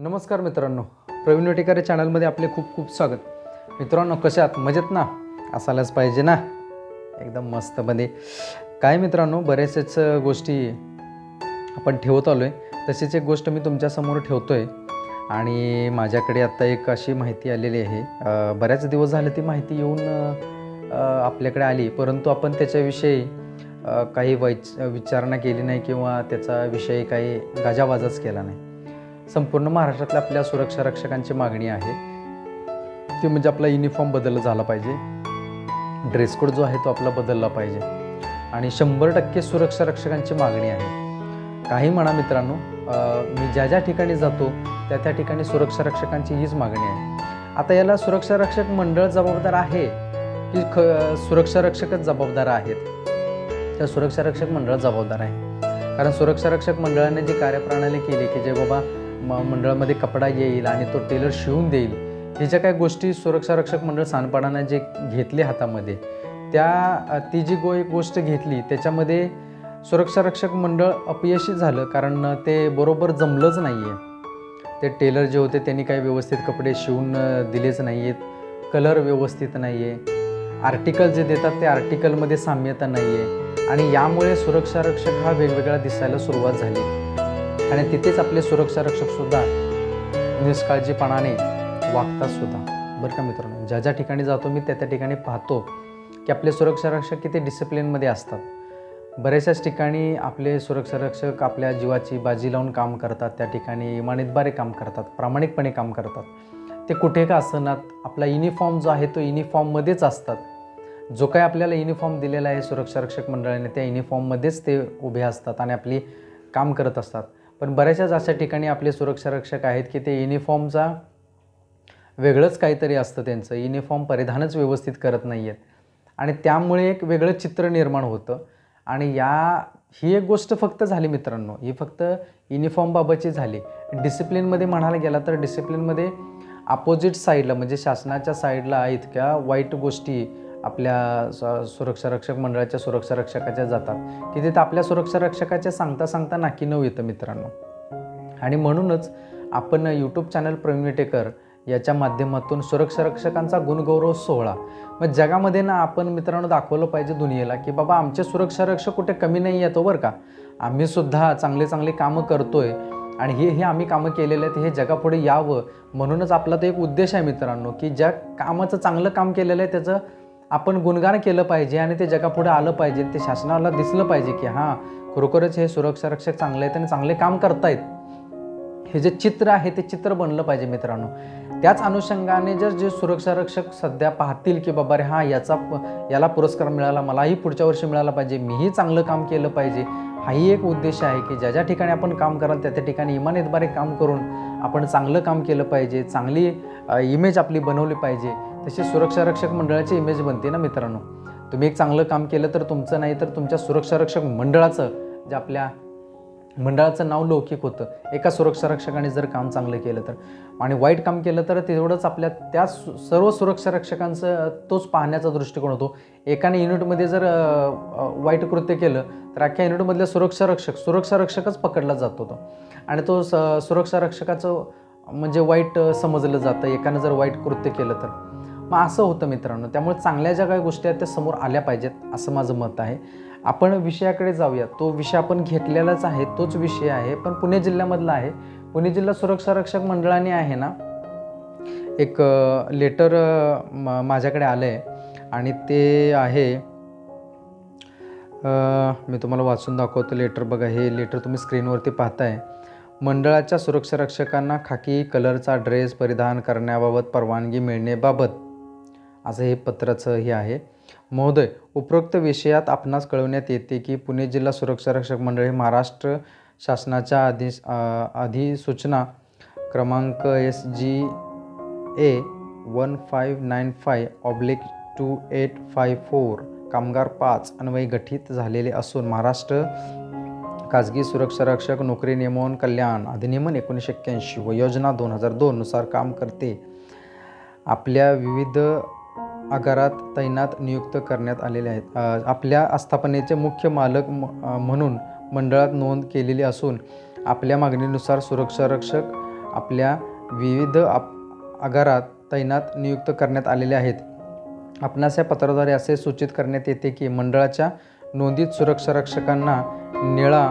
नमस्कार मित्रांनो. प्रवीण वेटेकर चॅनलमध्ये आपले खूप खूप स्वागत. मित्रांनो कशा आहात? मजेत ना? असायलाच पाहिजे ना? एकदम मस्तमध्ये काय मित्रांनो बऱ्याचशाच गोष्टी आपण ठेवत आलो आहे तशीच एक गोष्ट मी तुमच्यासमोर ठेवतो आहे आणि माझ्याकडे आत्ता एक अशी माहिती आलेली आहे. बऱ्याच दिवस झाले ती माहिती येऊन आपल्याकडे आली. परंतु आपण त्याच्याविषयी काही वैच विचारणा केली नाही किंवा त्याचा विषयी काही गाजावाजाच केला नाही. संपूर्ण महाराष्ट्रातल्या आपल्या सुरक्षा रक्षकांची मागणी आहे. ती म्हणजे आपला युनिफॉर्म बदलला झाला पाहिजे. ड्रेस कोड जो आहे तो आपला बदलला पाहिजे. आणि शंभर टक्के सुरक्षा रक्षकांची मागणी आहे. काही म्हणा मित्रांनो मी ज्या ज्या ठिकाणी जातो त्या त्या ठिकाणी सुरक्षा रक्षकांची हीच मागणी आहे. आता याला सुरक्षा रक्षक मंडळ जबाबदार आहे की ख सुरक्षा रक्षकच जबाबदार आहेत? त्या सुरक्षा रक्षक मंडळ जबाबदार आहे. कारण सुरक्षा रक्षक मंडळाने जी कार्यप्रणाली केली की जे बाबा म मंडळामध्ये कपडा येईल आणि तो टेलर शिवून देईल. हे ज्या काही गोष्टी सुरक्षा रक्षक मंडळ सानपाडानं जे घेतले हातामध्ये त्या ती जी गो एक गोष्ट घेतली त्याच्यामध्ये सुरक्षा रक्षक मंडळ अपयशी झालं कारण ते बरोबर जमलंच नाही आहे ते टेलर जे होते त्यांनी काही व्यवस्थित कपडे शिवून दिलेच नाही आहेत कलर व्यवस्थित नाही आहे आर्टिकल जे देतात ते आर्टिकलमध्ये साम्यता नाही आहे आणि यामुळे सुरक्षा रक्षक हा वेगवेगळा दिसायला सुरुवात झाली. आणि तिथेच आपले सुरक्षारक्षकसुद्धा निष्काळजीपणाने वागतात सुद्धा. बरं का मित्रांनो? ज्या ज्या ठिकाणी जातो मी त्या त्या ठिकाणी पाहतो की आपले सुरक्षा रक्षक किती डिसिप्लिनमध्ये असतात. बऱ्याचशाच ठिकाणी आपले सुरक्षा रक्षक आपल्या जीवाची बाजी लावून काम करतात त्या ठिकाणी इमानितबारे काम करतात प्रामाणिकपणे काम करतात. ते कुठे का असनात आपला युनिफॉर्म जो आहे तो युनिफॉर्ममध्येच असतात. जो काही आपल्याला युनिफॉर्म दिलेला आहे सुरक्षा रक्षक मंडळाने त्या युनिफॉर्ममध्येच ते उभे असतात आणि आपली काम करत असतात. पण बऱ्याचशाच अशा ठिकाणी आपले सुरक्षा रक्षक आहेत की ते युनिफॉर्मचा वेगळंच काहीतरी असतं त्यांचं. युनिफॉर्म परिधानच व्यवस्थित करत नाही आहेत आणि त्यामुळे एक वेगळं चित्र निर्माण होतं. आणि या ही एक गोष्ट फक्त झाली मित्रांनो. ही फक्त युनिफॉर्मबाबतची झाली. डिसिप्लिनमध्ये म्हणायला गेला तर डिसिप्लिनमध्ये अपोजिट साईडला म्हणजे शासनाच्या साईडला इतक्या वाईट गोष्टी आपल्या स- सुरक्षा रक्षक मंडळाच्या सुरक्षा रक्षकाच्या जातात. की तिथं आपल्या सुरक्षा रक्षकाच्या सांगता सांगता नाकी नऊ येतं मित्रांनो. आणि म्हणूनच आपण यूट्यूब चॅनल प्रवीण विटेकर याच्या माध्यमातून सुरक्षा रक्षकांचा गुणगौरव सोहळा. मग जगामध्ये ना आपण मित्रांनो दाखवलं पाहिजे दुनियेला की बाबा आमचे सुरक्षा रक्षक कुठे कमी नाही येतो बरं का? आम्ही सुद्धा चांगले चांगले कामं करतोय आणि हे हे आम्ही कामं केलेले आहेत हे जगापुढे यावं. म्हणूनच आपला तो एक उद्देश आहे मित्रांनो की ज्या कामाचं चांगलं काम केलेलं आहे त्याचं आपण गुणगान केलं पाहिजे आणि ते जगापुढे आलं पाहिजे ते शासनाला दिसलं पाहिजे की हां खरोखरच हे सुरक्षा रक्षक चांगले आहेत आणि चांगले काम करतायत. हे जे चित्र आहे ते चित्र बनलं पाहिजे मित्रांनो. त्याच अनुषंगाने जर जे सुरक्षा रक्षक सध्या पाहतील की बाबा रे हां याचा प- याला पुरस्कार मिळाला मलाही पुढच्या वर्षी मिळाला पाहिजे मीही चांगलं काम केलं पाहिजे हाही एक उद्देश आहे की ज्या ज्या ठिकाणी आपण काम कराल त्या त्या ठिकाणी इमानितबारे काम करून आपण चांगलं काम केलं पाहिजे चांगली इमेज आपली बनवली पाहिजे. तशी सुरक्षा रक्षक मंडळाची इमेज बनते ना मित्रांनो. तुम्ही एक चांगलं काम केलं तर तुमचं नाही तर तुमच्या सुरक्षा रक्षक मंडळाचं जे आपल्या मंडळाचं नाव लौकिक होतं. एका सुरक्षा रक्षकाने जर काम चांगलं केलं तर. आणि वाईट काम केलं तर तेवढंच आपल्या त्या सर्व सुरक्षा रक्षकांचं तोच पाहण्याचा दृष्टिकोन होतो. एकाने युनिटमध्ये जर वाईट कृत्य केलं तर अख्ख्या युनिटमधल्या सुरक्षा रक्षक सुरक्षा रक्षकच पकडला जातो तो आणि तो स सुरक्षा रक्षकाचं म्हणजे वाईट समजलं जातं. एकानं जर वाईट कृत्य केलं तर. मग असं होतं मित्रांनो. त्यामुळे चांगल्या ज्या काही गोष्टी आहेत त्या समोर आल्या पाहिजेत असं माझं मत आहे. आपण विषयाकडे जाऊया. तो विषय आपण घेतलेलाच आहे तोच विषय आहे. पण पुणे जिल्ह्यामधला आहे. पुणे जिल्हा सुरक्षा रक्षक मंडळाने आहे ना एक लेटर माझ्याकडे आलं आहे आणि ते आहे मी तुम्हाला वाचून दाखवतो लेटर बघा हे लेटर तुम्ही स्क्रीनवरती पाहताय. मंडळाच्या सुरक्षा रक्षकांना खाकी कलरचा ड्रेस परिधान करण्याबाबत परवानगी मिळण्याबाबत. असं हे पत्राचं हे आहे. महोदय उपरोक्त विषयात आपणास कळवण्यात येते की पुणे जिल्हा सुरक्षा रक्षक मंडळ हे महाराष्ट्र शासनाच्या अधिस अधिसूचना क्रमांक S G A one five nine five oblique two eight five four कामगार पाच अन्वय गठीत झालेले असून महाराष्ट्र खाजगी सुरक्षा रक्षक नोकरी नियमन कल्याण अधिनियमन एकोणीसशे एक्क्याऐंशी व योजना दोन हजार दोननुसार काम करते. आपल्या विविध आगारात तैनात नियुक्त करण्यात आलेले आहेत. आपल्या आस्थापनेचे मुख्य मालक म- म्हणून मंडळात नोंद केलेली असून आपल्या मागणीनुसार सुरक्षा रक्षक आपल्या विविध आप आगारात तैनात नियुक्त करण्यात आलेले आहेत. आपणास या पत्राद्वारे असे सूचित करण्यात येते की मंडळाच्या नोंदीत सुरक्षारक्षकांना निळा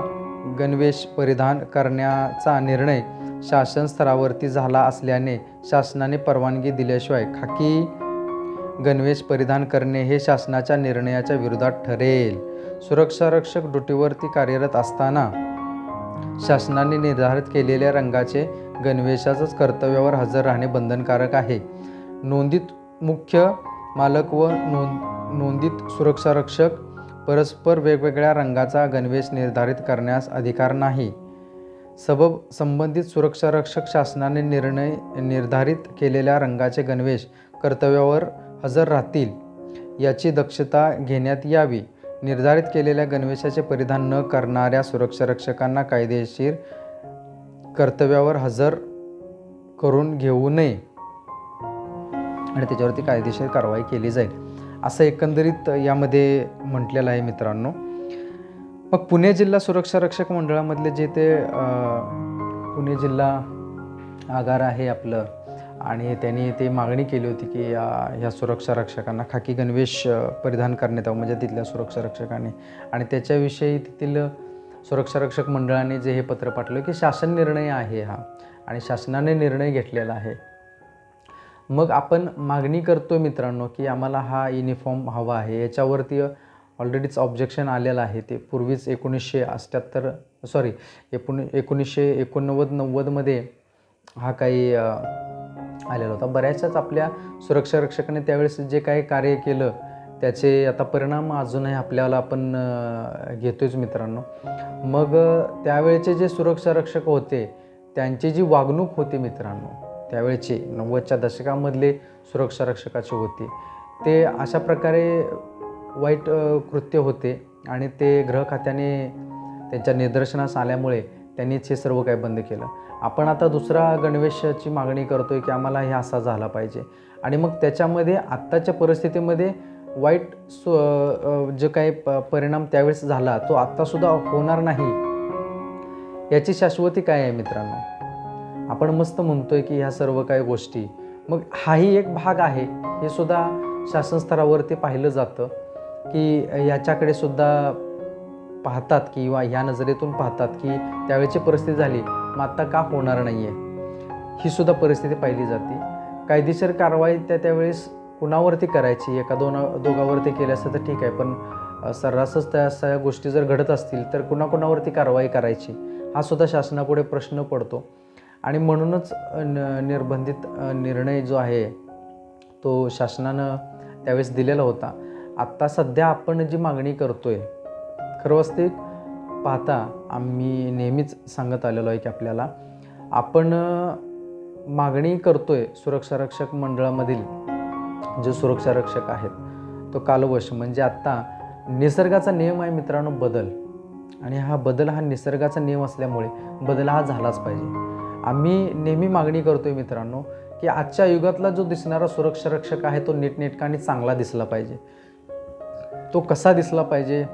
गणवेश परिधान करण्याचा निर्णय शासन स्तरावरती झाला असल्याने शासनाने परवानगी दिल्याशिवाय खाकी गणवेश परिधान करणे हे शासनाच्या निर्णयाच्या विरोधात ठरेल. सुरक्षारक्षक ड्युटीवरती कार्यरत असताना शासनाने निर्धारित केलेल्या रंगाचे गणवेशाचंच कर्तव्यावर हजर राहणे बंधनकारक आहे. नोंदीत मुख्य मालक व नोंद नोंदीत सुरक्षारक्षक परस्पर वेगवेगळ्या रंगाचा गणवेश निर्धारित करण्यास अधिकार नाही. सबब संबंधित सुरक्षारक्षक शासनाने निर्णय निर्धारित केलेल्या रंगाचे गणवेश कर्तव्यावर हजर राहतील याची दक्षता घेण्यात यावी. निर्धारित केलेल्या गणवेशाचे परिधान न करणाऱ्या सुरक्षारक्षकांना कायदेशीर कर्तव्यावर हजर करून घेऊ नये. आणि त्याच्यावरती कायदेशीर कारवाई केली जाईल. असं एकंदरीत यामध्ये म्हटलेलं आहे मित्रांनो. मग पुणे जिल्हा सुरक्षा रक्षक मंडळामधले जे ते पुणे जिल्हा आगार आहे आपलं आणि त्यांनी ते मागणी केली होती की या ह्या सुरक्षा रक्षकांना खाकी गणवेश परिधान करण्यात यावं म्हणजे तिथल्या सुरक्षा रक्षकांनी. आणि त्याच्याविषयी तेथील सुरक्षा रक्षक मंडळाने जे हे पत्र पाठवलं की शासन निर्णय आहे हा आणि शासनाने निर्णय घेतलेला आहे. मग आपण मागणी करतो मित्रांनो की आम्हाला हा युनिफॉर्म हवा आहे. याच्यावरती ऑलरेडीच ऑब्जेक्शन आलेलं आहे. ते पूर्वीच एकोणीसशे अठ्ठ्याहत्तर सॉरी एकोणी एकोणीसशे एकोणनव्वद नव्वदमध्ये हा काही आलेला होता. बऱ्याचशाच आपल्या सुरक्षा रक्षकाने त्यावेळेस जे काही कार्य केलं त्याचे आता परिणाम अजूनही आपल्याला आपण अ, घेतोच मित्रांनो. मग त्यावेळेचे जे सुरक्षा रक्षक होते त्यांची जी वागणूक होती मित्रांनो त्यावेळचे नव्वदच्या दशकामधले सुरक्षा रक्षकाचे होते ते अशा प्रकारे वाईट कृत्य होते आणि ते गृह खात्याने त्यांच्या निदर्शनास आल्यामुळे त्यांनीच हे सर्व काही बंद केलं. आपण आता दुसरा गणवेशाची मागणी करतो आहे की आम्हाला हे असा झाला पाहिजे. आणि मग त्याच्यामध्ये आत्ताच्या परिस्थितीमध्ये वाईट सु जे काही प परिणाम त्यावेळेस झाला तो आत्तासुद्धा होणार नाही. याची शाश्वती काय आहे मित्रांनो? आपण मस्त म्हणतो आहे की ह्या सर्व काही गोष्टी. मग हाही एक भाग आहे. हे सुद्धा शासन स्तरावरती पाहिलं जातं की याच्याकडे सुद्धा पाहतात किंवा ह्या नजरेतून पाहतात की त्यावेळेची परिस्थिती झाली मग आत्ता का होणार नाही आहे ही सुद्धा परिस्थिती पाहिली जाते. कायदेशीर कारवाई त्या त्यावेळेस कुणावरती करायची? एका दोन दोघावरती केली असतं तर ठीक आहे पण सर्रासच त्या सगळ्या गोष्टी जर घडत असतील तर कुणाकुणावरती कारवाई करायची? हा सुद्धा शासनापुढे प्रश्न पडतो. आणि म्हणूनच न निर्बंधित निर्णय जो आहे तो शासनानं त्यावेळेस दिलेला होता. आत्ता सध्या आपण जी मागणी करतो आहे खरं वास्तविक पाहता आम्ही नेहमीच सांगत आलेलो आहे की आपल्याला आपण मागणी करतो आहे सुरक्षारक्षक मंडळामधील जे सुरक्षारक्षक आहेत तो कालवश म्हणजे आत्ता निसर्गाचा नियम आहे मित्रांनो बदल. आणि हा बदल हा निसर्गाचा नियम असल्यामुळे बदल हा झालाच पाहिजे. आम्ही नेहमी मागणी करतोय मित्रांनो की आजच्या युगातला जो दिसणारा सुरक्षारक्षक आहे तो नीटनेटका आणि चांगला दिसला पाहिजे. तो कसा दिसला पाहिजे?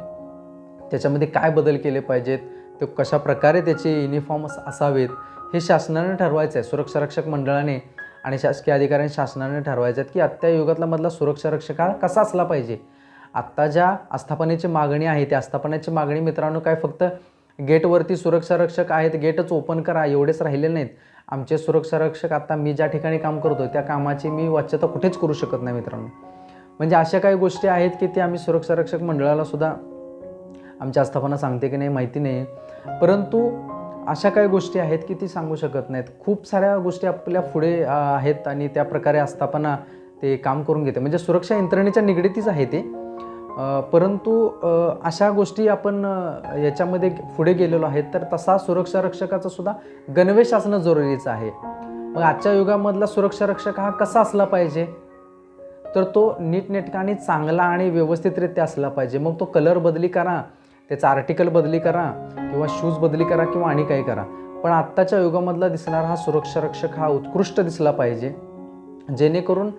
त्याच्यामध्ये काय बदल केले पाहिजेत? ते कशा प्रकारे त्याचे युनिफॉर्म्स असावेत? हे शासनाने ठरवायचं आहे सुरक्षारक्षक मंडळाने आणि शासकीय अधिकाऱ्यांनी शासनाने ठरवायचं आहेत की आत्ता युगातला मधला सुरक्षारक्षक हा कसा असला पाहिजे? आत्ता ज्या आस्थापनेची मागणी आहे त्या आस्थापनाची मागणी मित्रांनो काय फक्त गेटवरती सुरक्षारक्षक आहेत गेटच ओपन करा एवढेच राहिले नाहीत. आमचे सुरक्षारक्षक आत्ता मी ज्या ठिकाणी काम करतो त्या कामाची मी वाच्यता कुठेच करू शकत नाही मित्रांनो. म्हणजे अशा काही गोष्टी आहेत की ते आम्ही सुरक्षारक्षक मंडळाला सुद्धा आमची आस्थापना सांगते की नाही माहिती नाही. परंतु अशा काही गोष्टी आहेत की ती सांगू शकत नाहीत. खूप साऱ्या गोष्टी आपल्या पुढे आहेत आणि त्या प्रकारे आस्थापना ते काम करून घेते. म्हणजे सुरक्षा यंत्रणेच्या निगडीतच आहे ते. परंतु अशा गोष्टी आपण याच्यामध्ये पुढे गेलेलो आहेत तर तसा सुरक्षा रक्षकाचा सुद्धा गणवेश असणं जरुरीचं आहे. मग आजच्या युगामधला सुरक्षा रक्षक हा कसा असला पाहिजे? तर तो नीटनेटका आणि चांगला आणि व्यवस्थितरित्या असला पाहिजे. मग तो कलर बदली करा. त्याचा आर्टिकल बदली करा किंवा शूज बदली करा किंवा आणि काही करा. पण आत्ताच्या युगामधला दिसणारा हा सुरक्षा रक्षक हा उत्कृष्ट दिसला पाहिजे. जेणेकरून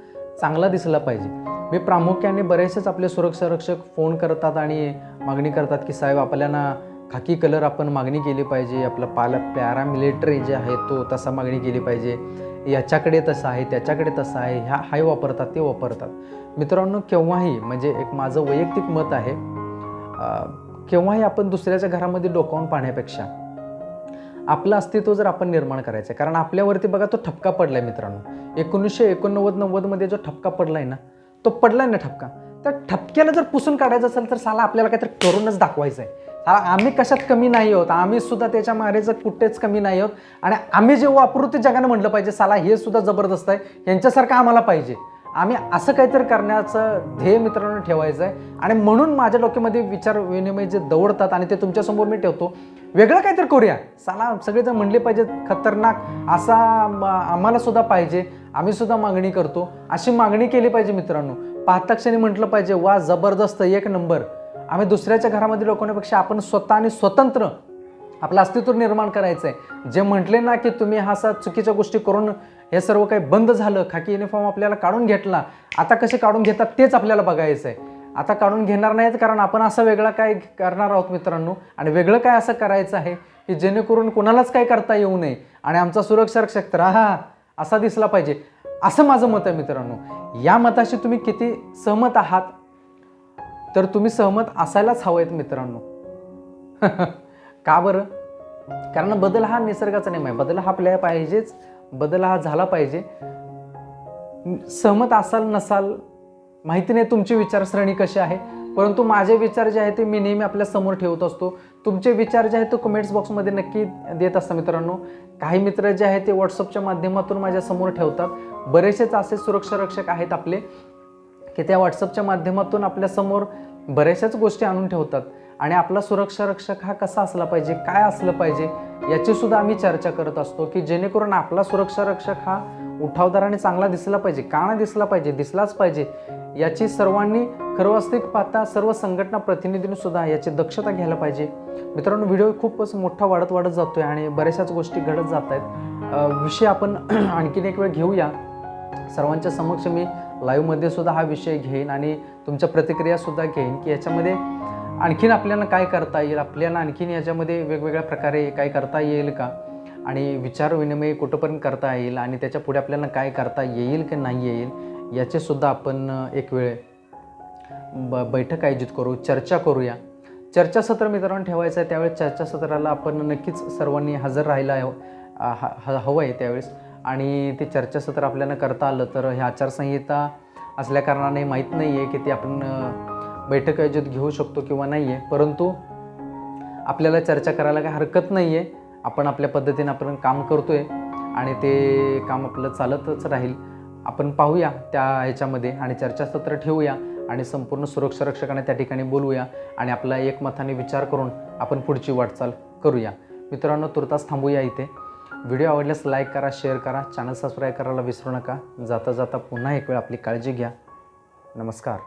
चांगला दिसला पाहिजे. मी प्रामुख्याने बरेचसेच आपले सुरक्षा रक्षक फोन करतात आणि मागणी करतात की साहेब आपल्याला खाकी कलर आपण मागणी केली पाहिजे. आपला पाला पॅरामिलिटरी जे आहे तो तसा मागणी केली पाहिजे. याच्याकडे तसं आहे त्याच्याकडे तसं आहे. ह्या हाय वापरतात ते वापरतात. मित्रांनो केव्हाही म्हणजे एक माझं वैयक्तिक मत आहे केव्हाही आपण दुसऱ्याच्या घरामध्ये डोकावून पाहण्यापेक्षा आपलं अस्तित्व जर आपण निर्माण करायचं आहे कारण आपल्यावरती बघा तो ठपका पडला आहे मित्रांनो. एकोणीसशे एकोणनव्वद नव्वदमध्ये जो ठपका पडला आहे ना तो पडला आहे ना ठपका. त्या ठपक्याला जर पुसून काढायचं असेल तर साला आपल्याला काहीतरी करूनच दाखवायचं आहे साला आम्ही कशात कमी नाही आहोत आम्ही सुद्धा त्याच्या मारेचं कुठेच कमी नाही आहोत आणि आम्ही जे वापरू ते जगानं म्हटलं पाहिजे साला हे सुद्धा जबरदस्त आहे यांच्यासारखं आम्हाला पाहिजे. आम्ही असं काहीतरी करण्याचं ध्येय मित्रांनो ठेवायचं आहे आणि म्हणून माझ्या डोक्यामध्ये विचार विनिमय जे दौडतात आणि ते तुमच्यासमोर मी ठेवतो. वेगळं काहीतरी करूया. साला सगळेजण म्हणले पाहिजेत खतरनाक असा म- आम्हाला सुद्धा पाहिजे. आम्ही सुद्धा मागणी करतो. अशी मागणी केली पाहिजे मित्रांनो. पाहता क्षणी म्हटलं पाहिजे वा जबरदस्त एक नंबर. आम्ही दुसऱ्याच्या घरामध्ये लोकांपेक्षा आपण स्वतः आणि स्वतंत्र आपलं अस्तित्व निर्माण करायचं आहे जे म्हटले ना की तुम्ही हा असा चुकीच्या गोष्टी करून हे सर्व काही बंद झालं खाकी युनिफॉर्म आपल्याला काढून घेतला आता कसे काढून घेतात तेच आपल्याला बघायचं आहे आता काढून घेणार नाहीत कारण आपण असं वेगळं काय करणार आहोत मित्रांनो? आणि वेगळं काय असं करायचं आहे की जेणेकरून कोणालाच काय करता येऊ नये आणि आमचा सुरक्षा क्षेत्र हा असा दिसला पाहिजे. असं माझं मत आहे मित्रांनो. या मताशी तुम्ही किती सहमत आहात? तर तुम्ही सहमत असायलाच हवं आहेत मित्रांनो. का बरं? कारण बदल हा निसर्गाचा नियम आहे. बदल हा आपल्या पाहिजेच. बदल हा झाला पाहिजे. सहमत असाल नसाल माहिती नाही तुमची विचारसरणी कशी आहे. परंतु माझे विचार जे आहेत ते मी नेहमी आपल्यासमोर ठेवत असतो. तुमचे विचार जे आहेत ते कमेंट्स बॉक्समध्ये नक्की देत असता मित्रांनो. काही मित्र जे आहेत ते व्हॉट्सअपच्या माध्यमातून माझ्यासमोर ठेवतात. बरेचसेच असे सुरक्षा रक्षक आहेत आपले की त्या व्हॉट्सअपच्या माध्यमातून आपल्यासमोर बऱ्याचशाच गोष्टी आणून ठेवतात. आणि आपला सुरक्षा रक्षक हा कसा असला पाहिजे काय असलं पाहिजे याची सुद्धा आम्ही चर्चा करत असतो की जेणेकरून आपला सुरक्षा रक्षक हा उठावदाराने चांगला दिसला पाहिजे का नाही दिसला पाहिजे दिसलाच पाहिजे याची सर्वांनी खरवास्तिक पाहता सर्व संघटना प्रतिनिधींनी सुद्धा याची दक्षता घ्यायला पाहिजे. मित्रांनो व्हिडिओ खूपच मोठा वाढत वाढत जातोय आणि बऱ्याचशाच गोष्टी घडत जात आहेत. विषय आपण आणखीन एक वेळ घेऊया. सर्वांच्या समक्ष मी लाईव्हमध्ये सुद्धा हा विषय घेईन आणि तुमच्या प्रतिक्रिया सुद्धा घेईन की याच्यामध्ये आणखीन आपल्याला काय करता येईल? आपल्याला आणखीन याच्यामध्ये वेगवेगळ्या प्रकारे काय करता येईल का? आणि विचार विनिमय कुठंपर्यंत करता येईल? आणि त्याच्या पुढे आपल्याला काय करता येईल की नाही येईल? याचेसुद्धा आपण एक वेळ ब बैठक आयोजित करू चर्चा करूया. चर्चासत्र मित्रांनो ठेवायचं आहे. त्यावेळेस चर्चासत्राला आपण नक्कीच सर्वांनी हजर राहायला ह- ह- हवं आहे त्यावेळेस. आणि ते चर्चासत्र आपल्याला करता आलं तर हे आचारसंहिता असल्याकारणाने माहीत नाही आहे की ते आपण बैठक आयोजित घेऊ शकतो किंवा नाही आहे परंतु आपल्याला चर्चा करायला काही हरकत नाही आहे आपण आपल्या पद्धतीने आपण काम करतो आहे आणि ते काम आपलं चालतच राहील. आपण पाहूया त्या ह्याच्यामध्ये आणि चर्चासत्र ठेवूया आणि संपूर्ण सुरक्षा रक्षकाने त्या ठिकाणी बोलूया आणि आपला एकमताने विचार करून आपण पुढची वाटचाल करूया. मित्रांनो तुर्तास थांबूया इथे. व्हिडिओ आवडल्यास लाईक करा शेअर करा चॅनल सबस्क्राईब करायला विसरू नका. जाता जाता पुन्हा एक वेळ आपली काळजी घ्या. नमस्कार.